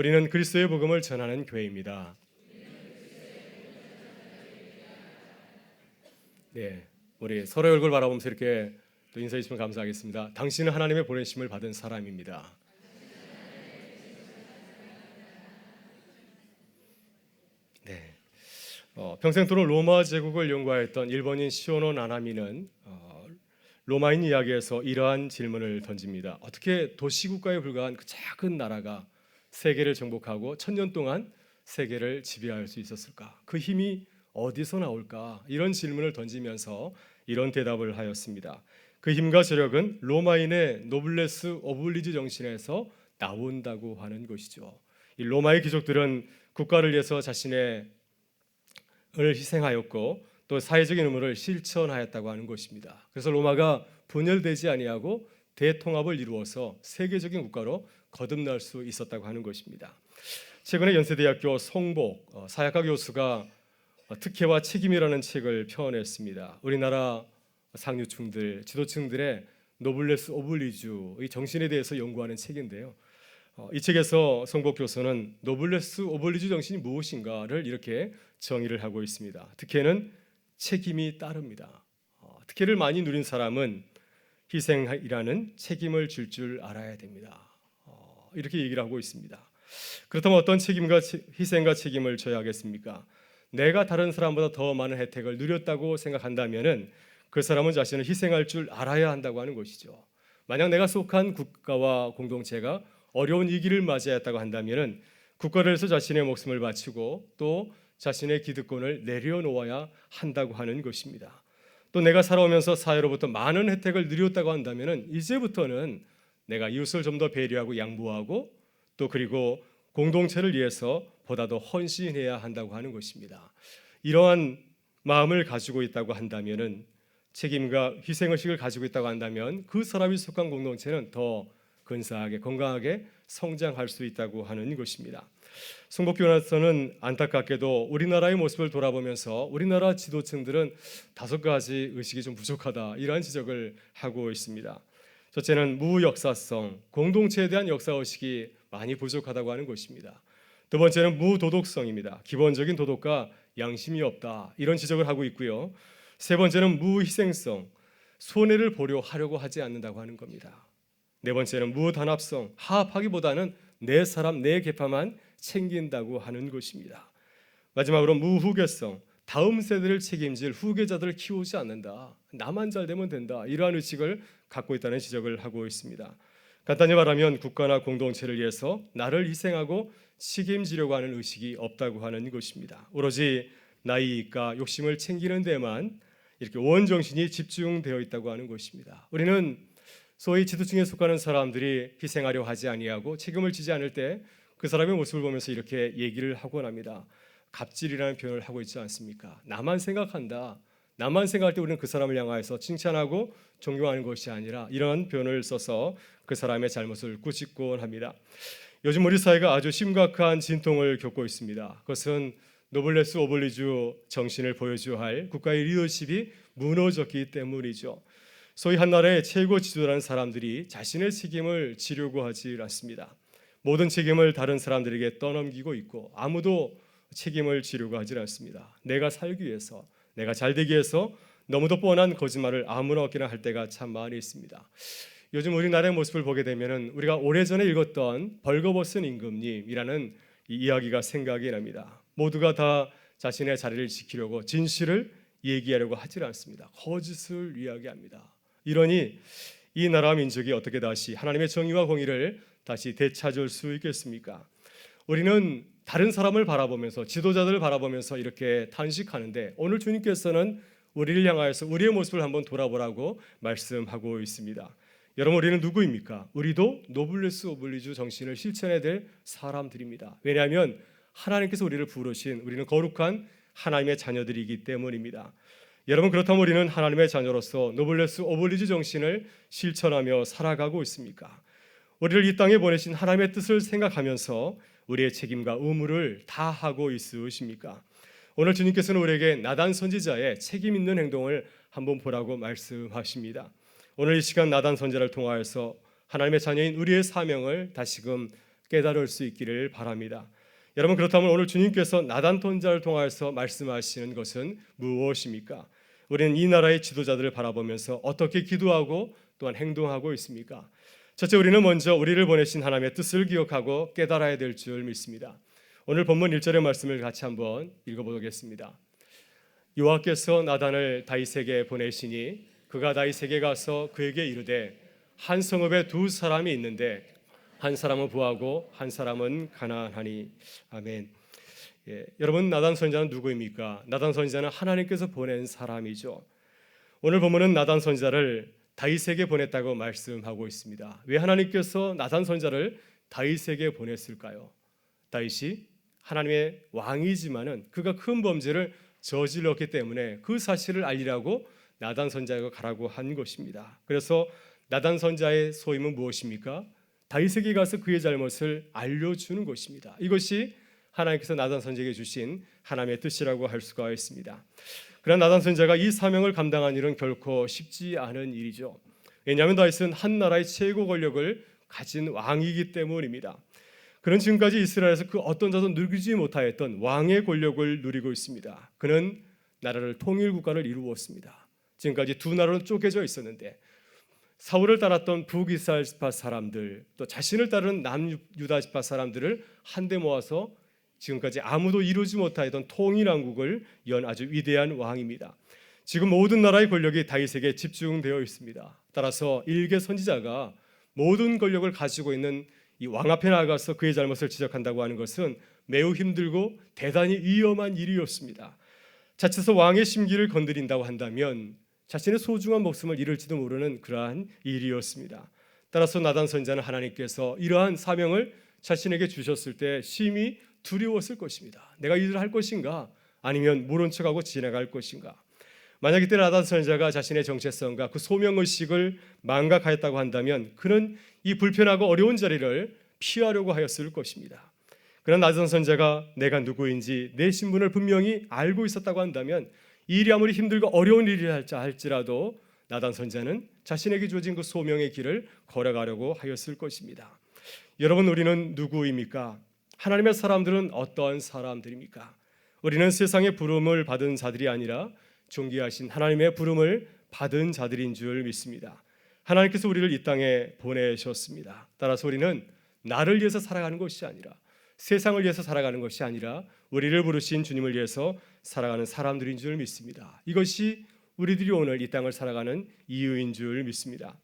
우리는 그리스도의 복음을 전하는 교회입니다. 네, 우리 서로의 얼굴 바라보면서 이렇게 또 인사해 주시면 감사하겠습니다. 당신은 하나님의 보내심을 받은 사람입니다. 네, 어, 평생토록 로마 제국을 연구하였던 일본인 시오노 나나미는 어, 로마인 이야기에서 이러한 질문을 던집니다. 어떻게 도시국가에 불과한 그 작은 나라가 세계를 정복하고 천년 동안 세계를 지배할 수 있었을까? 그 힘이 어디서 나올까? 이런 질문을 던지면서 이런 대답을 하였습니다. 그 힘과 저력은 로마인의 노블레스 오블리지 정신에서 나온다고 하는 것이죠. 이 로마의 귀족들은 국가를 위해서 자신의 을 희생하였고 또 사회적인 의무를 실천하였다고 하는 것입니다. 그래서 로마가 분열되지 아니하고 대통합을 이루어서 세계적인 국가로 거듭날 수 있었다고 하는 것입니다. 최근에 연세대학교 송복 어, 사약학 교수가 어, 특혜와 책임이라는 책을 펴냈습니다. 우리나라 상류층들, 지도층들의 노블레스 오블리주의 정신에 대해서 연구하는 책인데요. 어, 이 책에서 송복 교수는 노블레스 오블리주 정신이 무엇인가를 이렇게 정의를 하고 있습니다. 특혜는 책임이 따릅니다. 어, 특혜를 많이 누린 사람은 희생이라는 책임을 질 줄 알아야 됩니다. 어, 이렇게 얘기를 하고 있습니다. 그렇다면 어떤 책임과 희생과 책임을 져야 하겠습니까? 내가 다른 사람보다 더 많은 혜택을 누렸다고 생각한다면은 그 사람은 자신을 희생할 줄 알아야 한다고 하는 것이죠. 만약 내가 속한 국가와 공동체가 어려운 위기를 맞이했다고 한다면은 국가를 위해서 자신의 목숨을 바치고 또 자신의 기득권을 내려놓아야 한다고 하는 것입니다. 또 내가 살아오면서 사회로부터 많은 혜택을 누렸다고 한다면은 이제부터는 내가 이웃을 좀 더 배려하고 양보하고 또 그리고 공동체를 위해서 보다 더 헌신해야 한다고 하는 것입니다. 이러한 마음을 가지고 있다고 한다면은 책임과 희생 의식을 가지고 있다고 한다면 그 사람이 속한 공동체는 더 근사하게 건강하게 성장할 수 있다고 하는 것입니다. 송복교원에서는 안타깝게도 우리나라의 모습을 돌아보면서 우리나라 지도층들은 다섯 가지 의식이 좀 부족하다 이러한 지적을 하고 있습니다. 첫째는 무역사성, 공동체에 대한 역사 의식이 많이 부족하다고 하는 것입니다. 두 번째는 무도덕성입니다. 기본적인 도덕과 양심이 없다 이런 지적을 하고 있고요. 세 번째는 무희생성, 손해를 보려 하려고 하지 않는다고 하는 겁니다. 네 번째는 무단합성, 하합하기보다는 내 사람 내 계파만 챙긴다고 하는 것입니다. 마지막으로 무후계성, 다음 세대를 책임질 후계자들을 키우지 않는다. 나만 잘 되면 된다. 이러한 의식을 갖고 있다는 지적을 하고 있습니다. 간단히 말하면 국가나 공동체를 위해서 나를 희생하고 책임지려고 하는 의식이 없다고 하는 것입니다. 오로지 나이가 욕심을 챙기는 데만 이렇게 원 정신이 집중되어 있다고 하는 것입니다. 우리는 소위 지도층에 속하는 사람들이 희생하려 하지 아니하고 책임을 지지 않을 때 그 사람의 모습을 보면서 이렇게 얘기를 하곤 합니다. 갑질이라는 표현을 하고 있지 않습니까? 나만 생각한다. 나만 생각할 때 우리는 그 사람을 향하여서 칭찬하고 존경하는 것이 아니라 이런 표현을 써서 그 사람의 잘못을 꾸짖곤 합니다. 요즘 우리 사회가 아주 심각한 진통을 겪고 있습니다. 그것은 노블레스 오블리주 정신을 보여줘야 할 국가의 리더십이 무너졌기 때문이죠. 소위 한 나라의 최고 지도라는 사람들이 자신의 책임을 지려고 하지 않습니다. 모든 책임을 다른 사람들에게 떠넘기고 있고 아무도 책임을 지려고 하지 않습니다. 내가 살기 위해서, 내가 잘 되기 위해서 너무도 뻔한 거짓말을 아무나 없기나 할 때가 참 많이 있습니다. 요즘 우리나라의 모습을 보게 되면은 우리가 오래전에 읽었던 벌거벗은 임금님이라는 이야기가 생각이 납니다. 모두가 다 자신의 자리를 지키려고 진실을 얘기하려고 하지 않습니다. 거짓을 이야기합니다. 이러니 이 나라 민족이 어떻게 다시 하나님의 정의와 공의를 다시 되찾을 수 있겠습니까? 우리는 다른 사람을 바라보면서 지도자들을 바라보면서 이렇게 탄식하는데 오늘 주님께서는 우리를 향하여서 우리의 모습을 한번 돌아보라고 말씀하고 있습니다. 여러분 우리는 누구입니까? 우리도 노블레스 오블리주 정신을 실천해야 될 사람들입니다. 왜냐하면 하나님께서 우리를 부르신 우리는 거룩한 하나님의 자녀들이기 때문입니다. 여러분 그렇다면 우리는 하나님의 자녀로서 노블레스 오블리주 정신을 실천하며 살아가고 있습니까? 우리를 이 땅에 보내신 하나님의 뜻을 생각하면서 우리의 책임과 의무를 다 하고 있으십니까? 오늘 주님께서는 우리에게 나단 선지자의 책임 있는 행동을 한번 보라고 말씀하십니다. 오늘 이 시간 나단 선지자를 통하여서 하나님의 자녀인 우리의 사명을 다시금 깨달을 수 있기를 바랍니다. 여러분 그렇다면 오늘 주님께서 나단 선자를 통하여서 말씀하시는 것은 무엇입니까? 우리는 이 나라의 지도자들을 바라보면서 어떻게 기도하고 또한 행동하고 있습니까? 첫째 우리는 먼저 우리를 보내신 하나님의 뜻을 기억하고 깨달아야 될 줄 믿습니다. 오늘 본문 1절의 말씀을 같이 한번 읽어보겠습니다. 여호와께서 나단을 다윗에게 보내시니 그가 다윗에게 가서 그에게 이르되 한 성읍에 두 사람이 있는데 한 사람은 부하고 한 사람은 가난하니 아멘. 예, 여러분 나단 선지자는 누구입니까? 나단 선지자는 하나님께서 보낸 사람이죠. 오늘 본문은 나단 선지자를 다윗에게 보냈다고 말씀하고 있습니다. 왜 하나님께서 나단 선지자를 다윗에게 보냈을까요? 다윗이 하나님의 왕이지만은 그가 큰 범죄를 저질렀기 때문에 그 사실을 알리라고 나단 선자가 가라고 한 것입니다. 그래서 나단 선자의 소임은 무엇입니까? 다윗에게 가서 그의 잘못을 알려주는 것입니다. 이것이 하나님께서 나단 선자에게 주신 하나님의 뜻이라고 할 수가 있습니다. 그러나 나단 선자가 이 사명을 감당한 일은 결코 쉽지 않은 일이죠. 왜냐하면 다윗은 한 나라의 최고 권력을 가진 왕이기 때문입니다. 그는 지금까지 이스라엘에서 그 어떤 자도 누리지 못하였던 왕의 권력을 누리고 있습니다. 그는 나라를 통일 국가를 이루었습니다. 지금까지 두 나라로 쪼개져 있었는데 사울을 따랐던 북이스라엘 지파 사람들 또 자신을 따르는 남유다 지파 사람들을 한데 모아서 지금까지 아무도 이루지 못하였던 통일왕국을 연 아주 위대한 왕입니다. 지금 모든 나라의 권력이 다윗에게 집중되어 있습니다. 따라서 일개 선지자가 모든 권력을 가지고 있는 이 왕 앞에 나가서 그의 잘못을 지적한다고 하는 것은 매우 힘들고 대단히 위험한 일이었습니다. 자칫서 왕의 심기를 건드린다고 한다면 자신의 소중한 목숨을 잃을지도 모르는 그러한 일이었습니다. 따라서 나단 선자는 하나님께서 이러한 사명을 자신에게 주셨을 때 심히 두려웠을 것입니다. 내가 이 일을 할 것인가 아니면 모른 척하고 지나갈 것인가. 만약 이때 나단 선자가 자신의 정체성과 그 소명 의식을 망각하였다고 한다면 그는 이 불편하고 어려운 자리를 피하려고 하였을 것입니다. 그러나 나단 선자가 내가 누구인지 내 신분을 분명히 알고 있었다고 한다면 이 일이 아무리 힘들고 어려운 일이라 할지라도 나단 선자는 자신에게 주어진 그 소명의 길을 걸어가려고 하였을 것입니다. 여러분 우리는 누구입니까? 하나님의 사람들은 어떠한 사람들입니까? 우리는 세상의 부름을 받은 자들이 아니라 존귀하신 하나님의 부름을 받은 자들인 줄 믿습니다. 하나님께서 우리를 이 땅에 보내셨습니다. 따라서 우리는 나를 위해서 살아가는 것이 아니라 세상을 위해서 살아가는 것이 아니라 우리를 부르신 주님을 위해서 살아가는 사람들인 줄 믿습니다. 이것이 우리들이 오늘 이 땅을 살아가는 이유인 줄 믿습니다.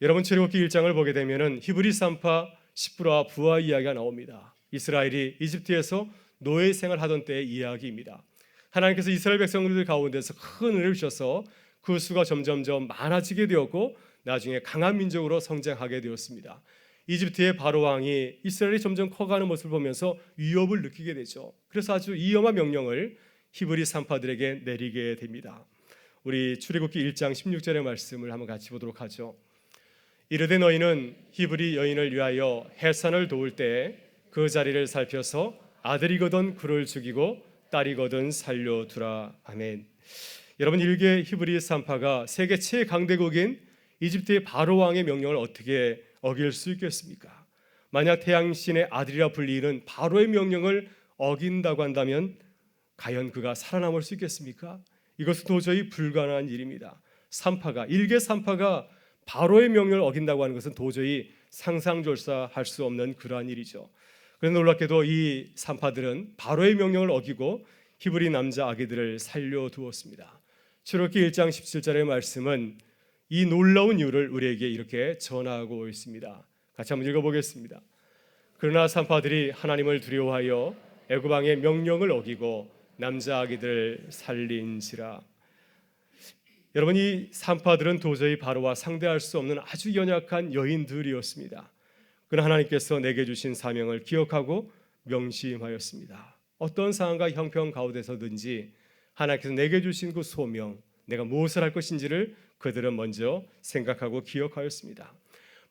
여러분 출애굽기 1장을 보게 되면은 히브리 산파 시브라 부하 이야기가 나옵니다. 이스라엘이 이집트에서 노예 생활하던 때의 이야기입니다. 하나님께서 이스라엘 백성들 가운데서 큰 은혜를 주셔서 그 수가 점점점 많아지게 되었고 나중에 강한 민족으로 성장하게 되었습니다. 이집트의 바로 왕이 이스라엘이 점점 커가는 모습을 보면서 위협을 느끼게 되죠. 그래서 아주 위험한 명령을 히브리 산파들에게 내리게 됩니다. 우리 출애굽기 1장 16절의 말씀을 한번 같이 보도록 하죠. 이르되 너희는 히브리 여인을 위하여 해산을 도울 때 그 자리를 살펴서 아들이거든 그를 죽이고 딸이거든 살려두라. 아멘. 여러분 일개 히브리 산파가 세계 최강대국인 이집트의 바로 왕의 명령을 어떻게 어길 수 있겠습니까? 만약 태양신의 아들이라 불리는 바로의 명령을 어긴다고 한다면 과연 그가 살아남을 수 있겠습니까? 이것은 도저히 불가능한 일입니다. 산파가 일개 산파가 바로의 명령을 어긴다고 하는 것은 도저히 상상조사할 수 없는 그러한 일이죠. 그런데 놀랍게도 이 산파들은 바로의 명령을 어기고 히브리 남자 아기들을 살려두었습니다. 출애굽기 1장 17절의 말씀은 이 놀라운 이유를 우리에게 이렇게 전하고 있습니다. 같이 한번 읽어보겠습니다. 그러나 산파들이 하나님을 두려워하여 애굽 왕의 명령을 어기고 남자 아기들을 살린지라. 여러분 이 산파들은 도저히 바로와 상대할 수 없는 아주 연약한 여인들이었습니다. 그러나 하나님께서 내게 주신 사명을 기억하고 명심하였습니다. 어떤 상황과 형편 가운데서든지 하나님께서 내게 주신 그 소명, 내가 무엇을 할 것인지를 그들은 먼저 생각하고 기억하였습니다.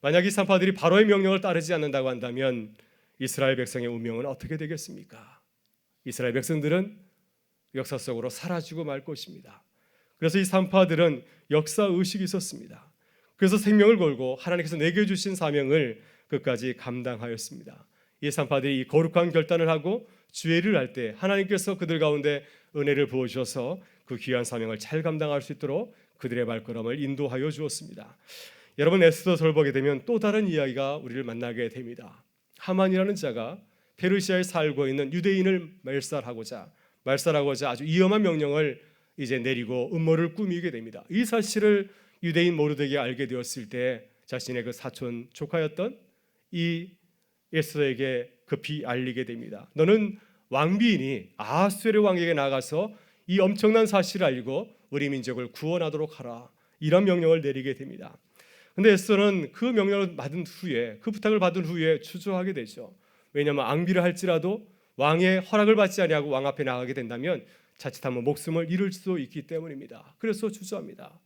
만약 이 산파들이 바로의 명령을 따르지 않는다고 한다면 이스라엘 백성의 운명은 어떻게 되겠습니까? 이스라엘 백성들은 역사 속으로 사라지고 말 것입니다. 그래서 이 산파들은 역사 의식이 있었습니다. 그래서 생명을 걸고 하나님께서 내게 주신 사명을 끝까지 감당하였습니다. 예산파들이 이 거룩한 결단을 하고 주의를 할 때 하나님께서 그들 가운데 은혜를 부어 주셔서 그 귀한 사명을 잘 감당할 수 있도록 그들의 발걸음을 인도하여 주었습니다. 여러분 에스더서를 보게 되면 또 다른 이야기가 우리를 만나게 됩니다. 하만이라는 자가 페르시아에 살고 있는 유대인을 말살하고자 말살하고자 아주 위험한 명령을 이제 내리고 음모를 꾸미게 됩니다. 이 사실을 유대인 모르드게 알게 되었을 때 자신의 그 사촌 조카였던 이 에스더에게 급히 알리게 됩니다. 너는 왕비인이 아수르 왕에게 나가서 이 엄청난 사실을 알고 우리 민족을 구원하도록 하라. 이런 명령을 내리게 됩니다. 근데 에스더는 그 명령을 받은 후에 그 부탁을 받은 후에 추조하게 되죠. 왜냐하면 앙비를 할지라도 왕의 허락을 받지 아니하고 왕 앞에 나가게 된다면 자칫하면 목숨을 잃을 수도 있기 때문입니다. 그래서 주저합니다.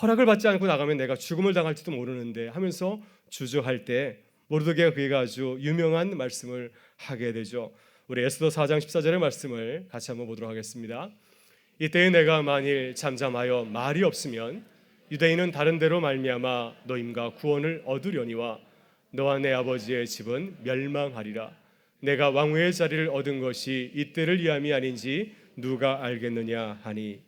허락을 받지 않고 나가면 내가 죽음을 당할지도 모르는데 하면서 주저할 때 모르드게가 그에게 아주 유명한 말씀을 하게 되죠. 우리 에스더 4장 14절의 말씀을 같이 한번 보도록 하겠습니다. 이때에 내가 만일 잠잠하여 말이 없으면 유대인은 다른 데로 말미암아 너임과 구원을 얻으려니와 너와 내 아버지의 집은 멸망하리라. 내가 왕후의 자리를 얻은 것이 이때를 위함이 아닌지 누가 알겠느냐 하니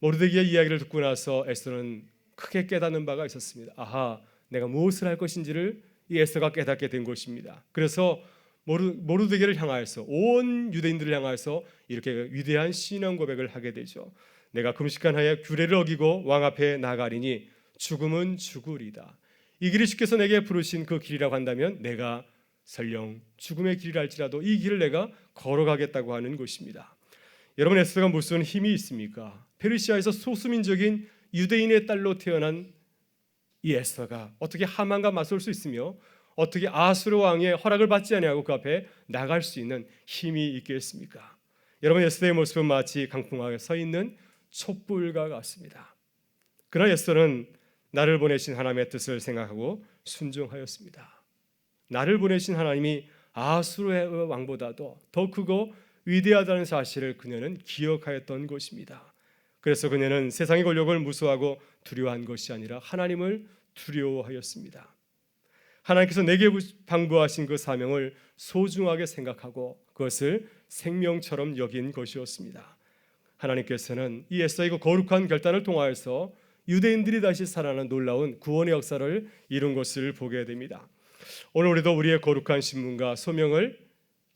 모르드기의 이야기를 듣고 나서 에스더는 크게 깨닫는 바가 있었습니다. 아하, 내가 무엇을 할 것인지를 이 에스더가 깨닫게 된 것입니다. 그래서 모르 모르드게를 향하여서 온 유대인들을 향하여서 이렇게 위대한 신앙 고백을 하게 되죠. 내가 금식한 하에 규례를 어기고 왕 앞에 나가리니 죽음은 죽으리다. 이 길이 주께서 내게 부르신 그 길이라고 한다면 내가 설령 죽음의 길이라 할지라도 이 길을 내가 걸어가겠다고 하는 것입니다. 여러분 에스더가 무슨 힘이 있습니까? 페르시아에서 소수민족인 유대인의 딸로 태어난 이 에스더가 어떻게 하만과 맞설 수 있으며 어떻게 아수르 왕의 허락을 받지 아니하고 그 앞에 나갈 수 있는 힘이 있겠습니까? 여러분 에스더의 모습은 마치 강풍하게 서 있는 촛불과 같습니다. 그러나 에스더는 나를 보내신 하나님의 뜻을 생각하고 순종하였습니다. 나를 보내신 하나님이 아수르의 왕보다도 더 크고 위대하다는 사실을 그녀는 기억하였던 것입니다. 그래서 그녀는 세상의 권력을 무서워하고 두려워한 것이 아니라 하나님을 두려워하였습니다. 하나님께서 내게 방부하신 그 사명을 소중하게 생각하고 그것을 생명처럼 여긴 것이었습니다. 하나님께서는 이 에스더의 그 거룩한 결단을 통하여서 유대인들이 다시 살아나는 놀라운 구원의 역사를 이룬 것을 보게 됩니다. 오늘 우리도 우리의 거룩한 신문과 소명을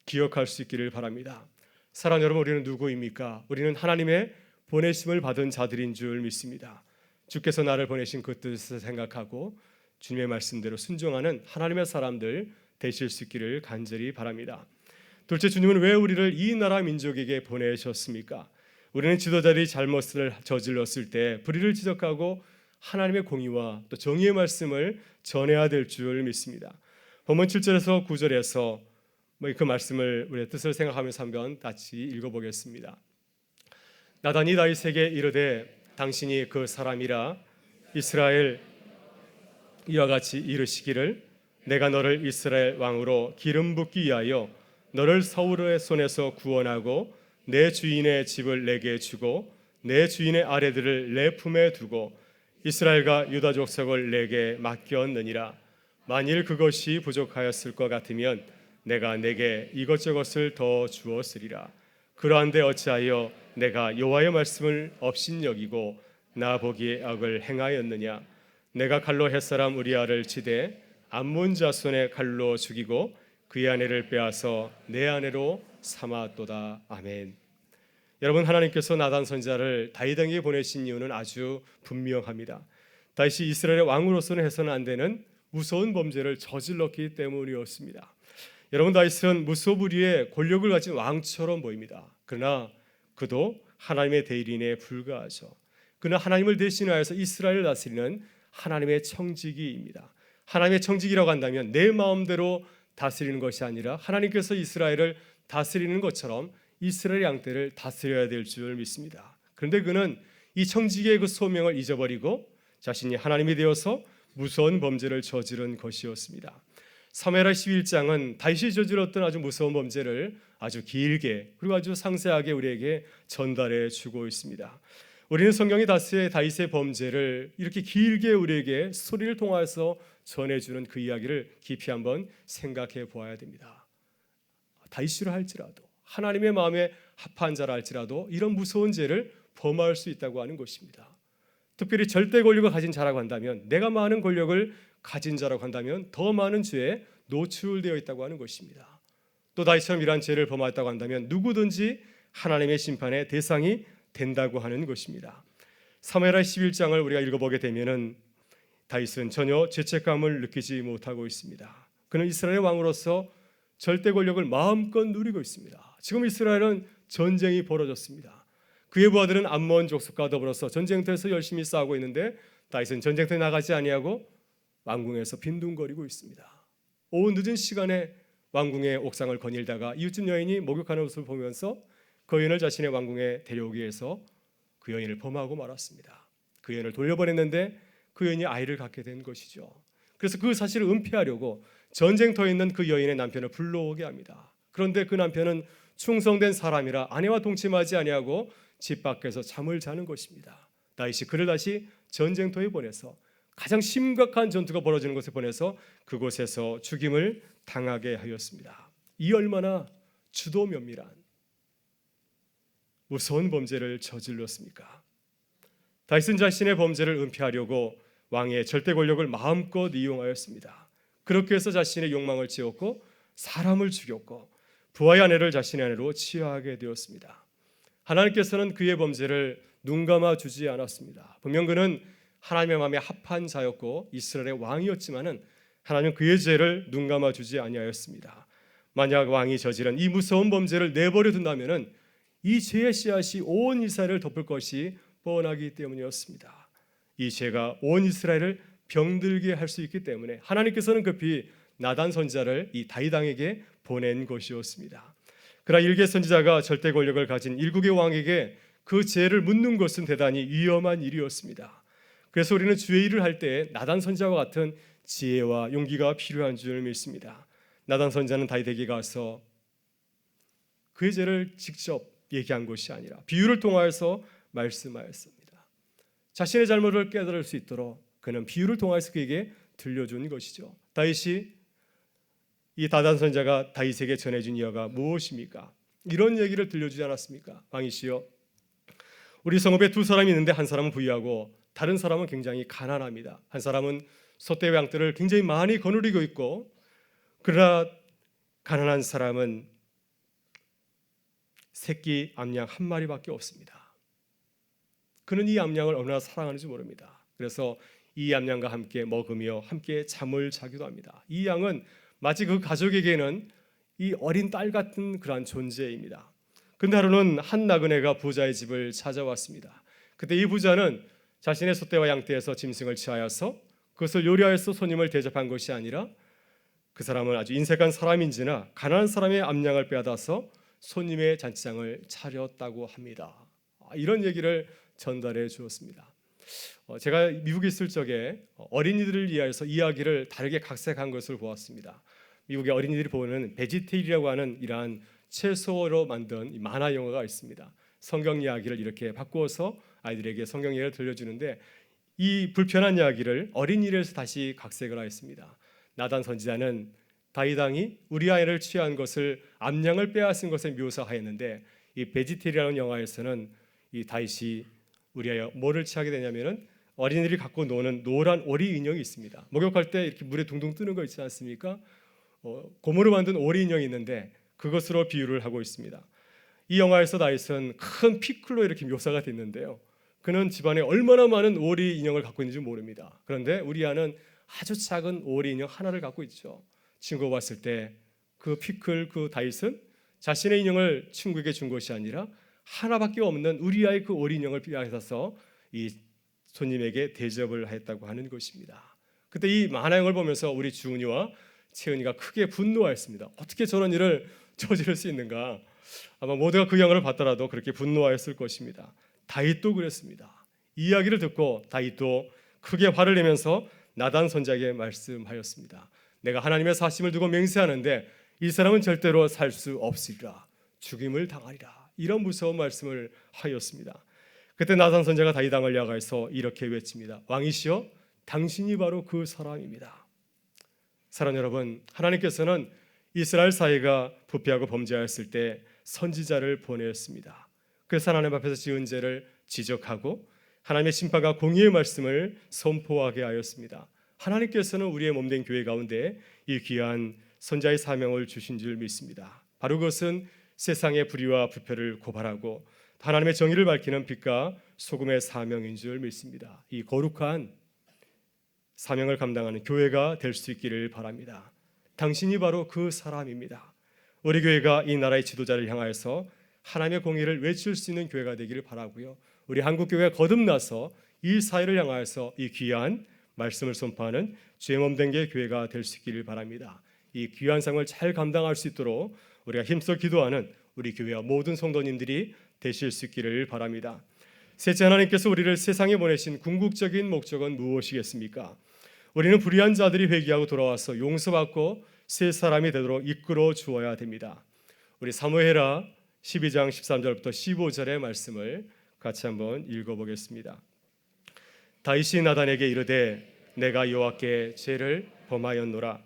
기억할 수 있기를 바랍니다. 사랑 여러분, 우리는 누구입니까? 우리는 하나님의 보내심을 받은 자들인 줄 믿습니다. 주께서 나를 보내신 그 뜻을 생각하고 주님의 말씀대로 순종하는 하나님의 사람들 되실 수 있기를 간절히 바랍니다. 둘째 주님은 왜 우리를 이 나라 민족에게 보내셨습니까? 우리는 지도자들이 잘못을 저질렀을 때 불의를 지적하고 하나님의 공의와 또 정의의 말씀을 전해야 될 줄 믿습니다. 본문 7절에서 9절에서 뭐그 말씀을 우리의 뜻을 생각하면서 한번 같이 읽어보겠습니다. 나단이 다윗에게 이르되 당신이 그 사람이라. 이스라엘 이와 같이 이르시기를 내가 너를 이스라엘 왕으로 기름 붓기 위하여 너를 서울의 손에서 구원하고 내 주인의 집을 내게 주고 내 주인의 아래들을 내 품에 두고 이스라엘과 유다 족속을 내게 맡겼느니라. 만일 그것이 부족하였을 것 같으면 내가 내게 이것저것을 더 주었으리라. 그러한데 어찌하여 내가 여호와의 말씀을 업신여기고 나 보기에 악을 행하였느냐 내가 칼로 햇사람 우리아를 치되 암몬 자손의 칼로 죽이고 그의 아내를 빼앗아 내 아내로 삼았도다 아멘. 여러분 하나님께서 나단 선자를 다윗에게 보내신 이유는 아주 분명합니다. 다윗이 이스라엘의 왕으로서는 해서는 안 되는 무서운 범죄를 저질렀기 때문이었습니다. 여러분 다윗은 무소불위의 권력을 가진 왕처럼 보입니다. 그러나 그도 하나님의 대리인에 불과하죠. 그는 하나님을 대신하여서 이스라엘을 다스리는 하나님의 청지기입니다. 하나님의 청지기라고 한다면 내 마음대로 다스리는 것이 아니라 하나님께서 이스라엘을 다스리는 것처럼 이스라엘 양떼를 다스려야 될 줄 믿습니다. 그런데 그는 이 청지기의 그 소명을 잊어버리고 자신이 하나님이 되어서 무서운 범죄를 저지른 것이었습니다. 사무엘하 11장은 다윗이 저질렀던 아주 무서운 범죄를 아주 길게 그리고 아주 상세하게 우리에게 전달해 주고 있습니다. 우리는 성경이 다스의 다윗의 범죄를 이렇게 길게 우리에게 소리를 통하여서 전해주는 그 이야기를 깊이 한번 생각해 보아야 됩니다. 다윗이라 할지라도 하나님의 마음에 합한 자라 할지라도 이런 무서운 죄를 범할 수 있다고 하는 것입니다. 특별히 절대 권력을 가진 자라고 한다면 내가 많은 권력을 가진 자라고 한다면 더 많은 죄에 노출되어 있다고 하는 것입니다. 또 다윗처럼 이러한 죄를 범하였다고 한다면 누구든지 하나님의 심판의 대상이 된다고 하는 것입니다. 사무엘하 11장을 우리가 읽어보게 되면은 다윗은 전혀 죄책감을 느끼지 못하고 있습니다. 그는 이스라엘의 왕으로서 절대 권력을 마음껏 누리고 있습니다. 지금 이스라엘은 전쟁이 벌어졌습니다. 그의 부하들은 암몬 족속과 더불어서 전쟁터에서 열심히 싸우고 있는데 다윗은 전쟁터에 나가지 아니하고 왕궁에서 빈둥거리고 있습니다. 오후 늦은 시간에 왕궁의 옥상을 거닐다가 이웃집 여인이 목욕하는 모습을 보면서 그 여인을 자신의 왕궁에 데려오기 위해서 그 여인을 범하고 말았습니다. 그 여인을 돌려보냈는데 그 여인이 아이를 갖게 된 것이죠. 그래서 그 사실을 은폐하려고 전쟁터에 있는 그 여인의 남편을 불러오게 합니다. 그런데 그 남편은 충성된 사람이라 아내와 동침하지 아니하고 집 밖에서 잠을 자는 것입니다. 다윗이 그를 다시 전쟁터에 보내서 가장 심각한 전투가 벌어지는 곳에 보내서 그곳에서 죽임을 당하게 하였습니다. 이 얼마나 주도 면밀한 무서운 범죄를 저질렀습니까? 다윗은 자신의 범죄를 은폐하려고 왕의 절대 권력을 마음껏 이용하였습니다. 그렇게 해서 자신의 욕망을 채웠고 사람을 죽였고 부하의 아내를 자신의 아내로 취하게 되었습니다. 하나님께서는 그의 범죄를 눈감아 주지 않았습니다. 분명 그는 하나님의 마음에 합한 자였고 이스라엘의 왕이었지만은 하나님은 그의 죄를 눈감아 주지 아니하였습니다. 만약 왕이 저지른 이 무서운 범죄를 내버려 둔다면은 이 죄의 씨앗이 온 이스라엘을 덮을 것이 뻔하기 때문이었습니다. 이 죄가 온 이스라엘을 병들게 할 수 있기 때문에 하나님께서는 급히 나단 선지자를 이 다이당에게 보낸 것이었습니다. 그러나 일개 선지자가 절대 권력을 가진 일국의 왕에게 그 죄를 묻는 것은 대단히 위험한 일이었습니다. 그래서 우리는 주의 일을 할 때 나단 선지자와 같은 지혜와 용기가 필요한 줄 믿습니다. 나단 선지자는 다윗에게 가서 그의 죄를 직접 얘기한 것이 아니라 비유를 통하여서 말씀하였습니다. 자신의 잘못을 깨달을 수 있도록 그는 비유를 통해서 그에게 들려준 것이죠. 다윗이 이 다단 선자가 다윗에게 전해준 이야가 무엇입니까? 이런 얘기를 들려주지 않았습니까? 왕이시여, 우리 성읍에 두 사람이 있는데 한 사람은 부유하고 다른 사람은 굉장히 가난합니다. 한 사람은 소떼 양들을 굉장히 많이 거느리고 있고, 그러나 가난한 사람은 새끼 암양 한 마리밖에 없습니다. 그는 이 암양을 얼마나 사랑하는지 모릅니다. 그래서 이 암양과 함께 먹으며 함께 잠을 자기도 합니다. 이 양은 마치 그 가족에게는 이 어린 딸 같은 그러한 존재입니다. 근데 하루는 한 나그네가 부자의 집을 찾아왔습니다. 그때 이 부자는 자신의 소떼와 양떼에서 짐승을 취하여서 그것을 요리하여서 손님을 대접한 것이 아니라 그 사람은 아주 인색한 사람인지나 가난한 사람의 암양을 빼앗아서 손님의 잔치장을 차렸다고 합니다. 아, 이런 얘기를 전달해 주었습니다. 어, 제가 미국에 있을 적에 어린이들을 위하여서 이야기를 다르게 각색한 것을 보았습니다. 미국의 어린이들이 보는 베지테일이라고 하는 이러한 채소로 만든 만화 영화가 있습니다. 성경 이야기를 이렇게 바꾸어서 아이들에게 성경 이야기를 들려주는데 이 불편한 이야기를 어린이에서 다시 각색을 하였습니다. 나단 선지자는 다이당이 우리 아이를 취한 것을 암양을 빼앗은 것을 묘사하였는데 이 베지테리라는 영화에서는 이 다윗이 우리 아이 뭐를 취하게 되냐면은 어린이들이 갖고 노는 노란 오리 인형이 있습니다. 목욕할 때 이렇게 물에 둥둥 뜨는 거 있지 않습니까? 어, 고무로 만든 오리 인형이 있는데 그것으로 비유를 하고 있습니다. 이 영화에서 다윗은 큰 피클로 이렇게 묘사가 됐는데요. 그는 집안에 얼마나 많은 오리 인형을 갖고 있는지 모릅니다. 그런데 우리 아는 아주 작은 오리 인형 하나를 갖고 있죠. 친구가 왔을 때 그 피클 그 다윗은 자신의 인형을 친구에게 준 것이 아니라 하나밖에 없는 우리아의 그 오리 인형을 빼앗아서 이 손님에게 대접을 했다고 하는 것입니다. 그때 이 만화영을 보면서 우리 주은이와 채은이가 크게 분노하였습니다. 어떻게 저런 일을 저지를 수 있는가? 아마 모두가 그 영화를 봤더라도 그렇게 분노하였을 것입니다. 다윗도 그랬습니다. 이 이야기를 듣고 다윗도 크게 화를 내면서 나단 선자에게 말씀하였습니다. 내가 하나님의 사심을 두고 맹세하는데 이 사람은 절대로 살 수 없으리라 죽임을 당하리라 이런 무서운 말씀을 하였습니다. 그때 나단 선자가 다윗 왕을 향하여서 이렇게 외칩니다. 왕이시여 당신이 바로 그 사람입니다. 사랑 여러분, 하나님께서는 이스라엘 사회가 부패하고 범죄하였을 때 선지자를 보내었습니다. 그래서 하나님 앞에서 지은 죄를 지적하고 하나님의 심판과 공의의 말씀을 선포하게 하였습니다. 하나님께서는 우리의 몸된 교회 가운데 이 귀한 선자의 사명을 주신 줄 믿습니다. 바로 그것은 세상의 불의와 부패를 고발하고 하나님의 정의를 밝히는 빛과 소금의 사명인 줄 믿습니다. 이 거룩한 사명을 감당하는 교회가 될 수 있기를 바랍니다. 당신이 바로 그 사람입니다. 우리 교회가 이 나라의 지도자를 향하여서 하나님의 공의를 외칠 수 있는 교회가 되기를 바라고요. 우리 한국 교회가 거듭나서 이 사회를 향하여서 이 귀한 말씀을 선포하는 주의 몸된 게 교회가 될 수 있기를 바랍니다. 이 귀한 상을 잘 감당할 수 있도록 우리가 힘써 기도하는 우리 교회와 모든 성도님들이 되실 수 있기를 바랍니다. 셋째 하나님께서 우리를 세상에 보내신 궁극적인 목적은 무엇이겠습니까? 우리는 불의한 자들이 회개하고 돌아와서 용서받고 새 사람이 되도록 이끌어 주어야 됩니다. 우리 사무엘하 12장 13절부터 15절의 말씀을 같이 한번 읽어보겠습니다. 다윗이 나단에게 이르되 내가 여호와께 죄를 범하였노라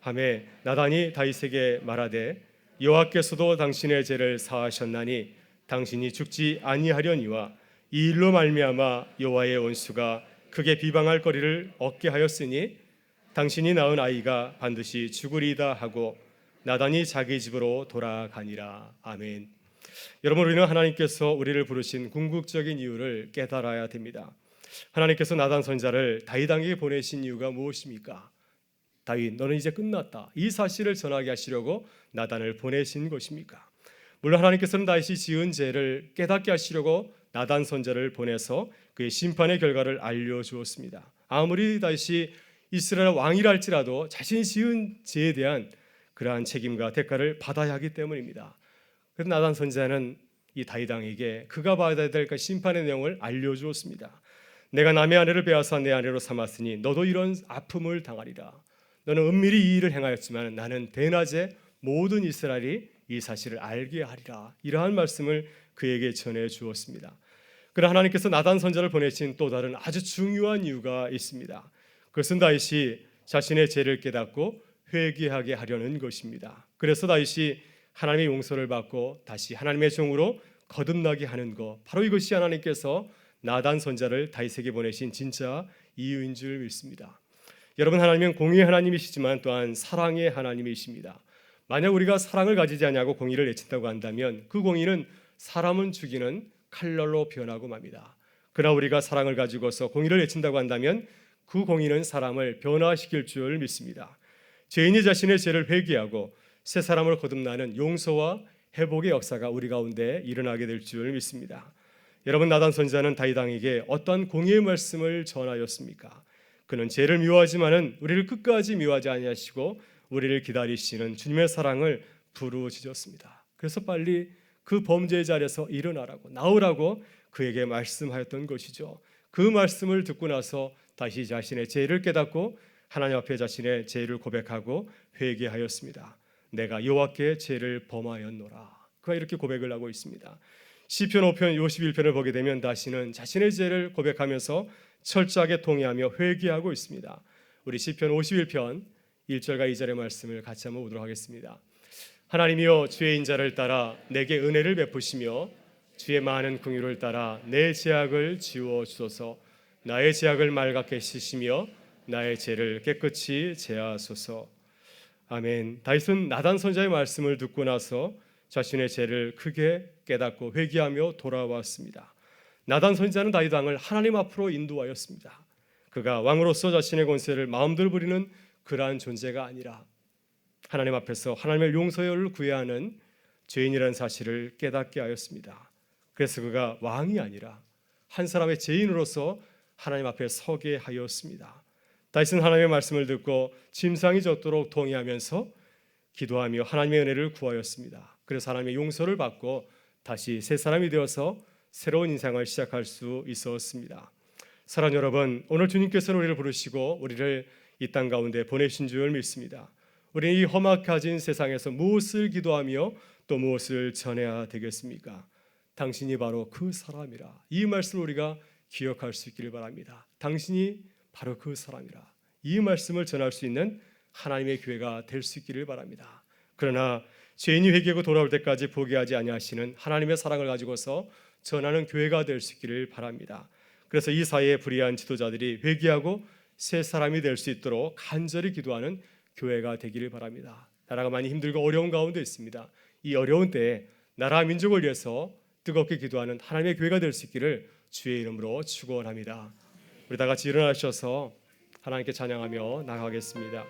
하매 나단이 다윗에게 말하되 여호와께서도 당신의 죄를 사하셨나니 당신이 죽지 아니하려니와 이 일로 말미암아 여호와의 원수가 크게 비방할 거리를 얻게 하였으니 당신이 낳은 아이가 반드시 죽으리다 하고 나단이 자기 집으로 돌아가니라 아멘. 여러분 우리는 하나님께서 우리를 부르신 궁극적인 이유를 깨달아야 됩니다. 하나님께서 나단 선자를 다윗 왕에게 보내신 이유가 무엇입니까? 다윗 너는 이제 끝났다. 이 사실을 전하게 하시려고 나단을 보내신 것입니까? 물론 하나님께서는 다윗이 지은 죄를 깨닫게 하시려고 나단 선자를 보내서 그의 심판의 결과를 알려 주었습니다. 아무리 다윗이 이스라엘 왕이라 할지라도 자신이 지은 죄에 대한 그러한 책임과 대가를 받아야 하기 때문입니다. 그래서 나단 선자는 이 다윗 왕에게 그가 받아야 될그 심판의 내용을 알려 주었습니다. 내가 남의 아내를 빼앗아 내 아내로 삼았으니 너도 이런 아픔을 당하리라. 너는 은밀히 이 일을 행하였지만 나는 대낮에 모든 이스라엘이 이 사실을 알게 하리라. 이러한 말씀을 그에게 전해 주었습니다. 그러나 하나님께서 나단 선자를 보내신 또 다른 아주 중요한 이유가 있습니다. 그것은 다윗이 자신의 죄를 깨닫고 회개하게 하려는 것입니다. 그래서 다윗이 하나님의 용서를 받고 다시 하나님의 종으로 거듭나게 하는 것 바로 이것이 하나님께서 나단 선자를 다윗에게 보내신 진짜 이유인 줄 믿습니다. 여러분 하나님은 공의의 하나님이시지만 또한 사랑의 하나님이십니다. 만약 우리가 사랑을 가지지 않냐고 공의를 내친다고 한다면 그 공의는 사람은 죽이는 칼날로 변하고 맙니다. 그러나 우리가 사랑을 가지고서 공의를 내친다고 한다면 그 공의는 사람을 변화시킬 줄 믿습니다. 죄인이 자신의 죄를 회개하고 새 사람을 거듭나는 용서와 회복의 역사가 우리 가운데 일어나게 될 줄 믿습니다. 여러분 나단 선자는 다윗 왕에게 어떤 공의의 말씀을 전하였습니까? 그는 죄를 미워하지만은 우리를 끝까지 미워하지 아니하시고 우리를 기다리시는 주님의 사랑을 부르짖었습니다. 그래서 빨리 그 범죄의 자리에서 일어나라고 나오라고 그에게 말씀하였던 것이죠. 그 말씀을 듣고 나서 다시 자신의 죄를 깨닫고 하나님 앞에 자신의 죄를 고백하고 회개하였습니다. 내가 여호와께 죄를 범하였노라. 그가 이렇게 고백을 하고 있습니다. 시편 5편 51편을 보게 되면 다시는 자신의 죄를 고백하면서 철저하게 통회하며 회개하고 있습니다. 우리 시편 51편 1절과 2절의 말씀을 같이 한번 보도록 하겠습니다. 하나님이여 주의 인자를 따라 내게 은혜를 베푸시며 주의 많은 긍휼을 따라 내 죄악을 지워 주소서. 나의 죄악을 맑게 씻으시며 나의 죄를 깨끗이 제하소서. 아멘. 다윗은 나단 선자의 말씀을 듣고 나서 자신의 죄를 크게 깨닫고 회개하며 돌아왔습니다. 나단 선지자는 다윗 왕을 하나님 앞으로 인도하였습니다. 그가 왕으로서 자신의 권세를 마음대로 부리는 그러한 존재가 아니라 하나님 앞에서 하나님의 용서를 구해야 하는 죄인이라는 사실을 깨닫게 하였습니다. 그래서 그가 왕이 아니라 한 사람의 죄인으로서 하나님 앞에 서게 하였습니다. 다윗은 하나님의 말씀을 듣고 짐상이 젖도록 동의하면서 기도하며 하나님의 은혜를 구하였습니다. 그래서 하나님의 용서를 받고 다시 새 사람이 되어서 새로운 인생을 시작할 수 있었습니다. 사랑 여러분, 오늘 주님께서는 우리를 부르시고 우리를 이 땅 가운데 보내신 줄 믿습니다. 우리는 이 험악해진 세상에서 무엇을 기도하며 또 무엇을 전해야 되겠습니까? 당신이 바로 그 사람이라. 이 말씀을 우리가 기억할 수 있기를 바랍니다. 당신이 바로 그 사람이라. 이 말씀을 전할 수 있는 하나님의 교회가 될 수 있기를 바랍니다. 그러나 죄인이 회개하고 돌아올 때까지 포기하지 아니하시는 하나님의 사랑을 가지고서 전하는 교회가 될 수 있기를 바랍니다. 그래서 이 사회의 불의한 지도자들이 회개하고 새 사람이 될 수 있도록 간절히 기도하는 교회가 되기를 바랍니다. 나라가 많이 힘들고 어려운 가운데 있습니다. 이 어려운 때에 나라 민족을 위해서 뜨겁게 기도하는 하나님의 교회가 될 수 있기를 주의 이름으로 축원합니다. 우리 다 같이 일어나셔서 하나님께 찬양하며 나가겠습니다.